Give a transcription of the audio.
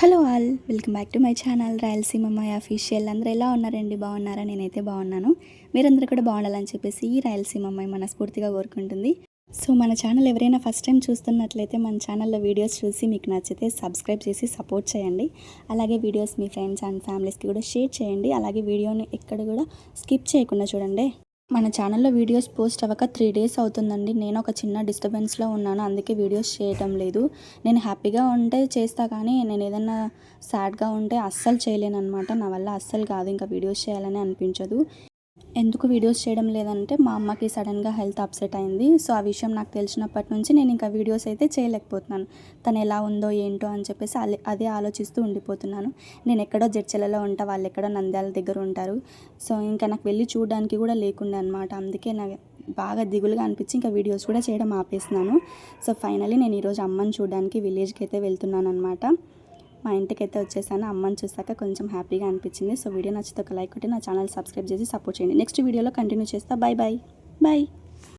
Hello all welcome back to my channel Rayalaseema my official అందరూ ఎలా ఉన్నారండి? బాగున్నారా? నేనైతే బాగున్నాను. మీరందరూ కూడా బాగుండాలని చెప్పేసి ఈ రాయలసీమ అమ్మాయి మనస్ఫూర్తిగా కోరుకుంటుంది. సో మన ఛానల్ ఎవరైనా ఫస్ట్ టైం చూస్తున్నట్లయితే మన ఛానల్లో వీడియోస్ చూసి మీకు నచ్చితే సబ్స్క్రైబ్ చేసి సపోర్ట్ చేయండి. అలాగే వీడియోస్ మీ ఫ్రెండ్స్ అండ్ ఫ్యామిలీస్కి కూడా షేర్ చేయండి. అలాగే వీడియోని ఎక్కడ కూడా స్కిప్ చేయకుండా చూడండి. మన ఛానల్లో వీడియోస్ పోస్ట్ అవ్వక త్రీ డేస్ అవుతుందండి. నేను ఒక చిన్న డిస్టర్బెన్స్లో ఉన్నాను. అందుకే వీడియోస్ చేయటం లేదు. నేను హ్యాపీగా ఉంటే చేస్తా కానీ నేను ఏదన్నా సాడ్గా ఉంటే అస్సలు చేయలేను అనమాట నా వల్ల అస్సలు కాదు. ఇంకా వీడియోస్ చేయాలని అనిపించదు. ఎందుకు వీడియోస్ చేయడం లేదంటే మా అమ్మకి సడన్గా హెల్త్ అప్సెట్ అయింది. సో ఆ విషయం నాకు తెలిసినప్పటి నుంచి నేను ఇంకా వీడియోస్ అయితే చేయలేకపోతున్నాను. తను ఎలా ఉందో ఏంటో అని చెప్పేసి అదే ఆలోచిస్తూ ఉండిపోతున్నాను. నేను ఎక్కడో జడ్చెలలో ఉంటా వాళ్ళు ఎక్కడో నంద్యాల దగ్గర ఉంటారు. సో ఇంకా నాకు వెళ్ళి చూడడానికి కూడా లేకుండా అనమాట అందుకే నాకు బాగా దిగులుగా అనిపించి ఇంకా వీడియోస్ కూడా చేయడం ఆపేస్తున్నాను. సో ఫైనలీ నేను ఈరోజు అమ్మని చూడడానికి విలేజ్కి అయితే వెళ్తున్నాను అనమాట మా ఇంటికి అయితే వచ్చేసాను. అమ్మని చూసాక కొంచెం హ్యాపీగా అనిపించింది. సో వీడియో నచ్చితే ఒక లైక్ కొట్టి నా ఛానల్ సబ్స్క్రైబ్ చేసి సపోర్ట్ చేయండి. నెక్స్ట్ వీడియోలో కంటిన్యూ చేస్తా. Bye bye bye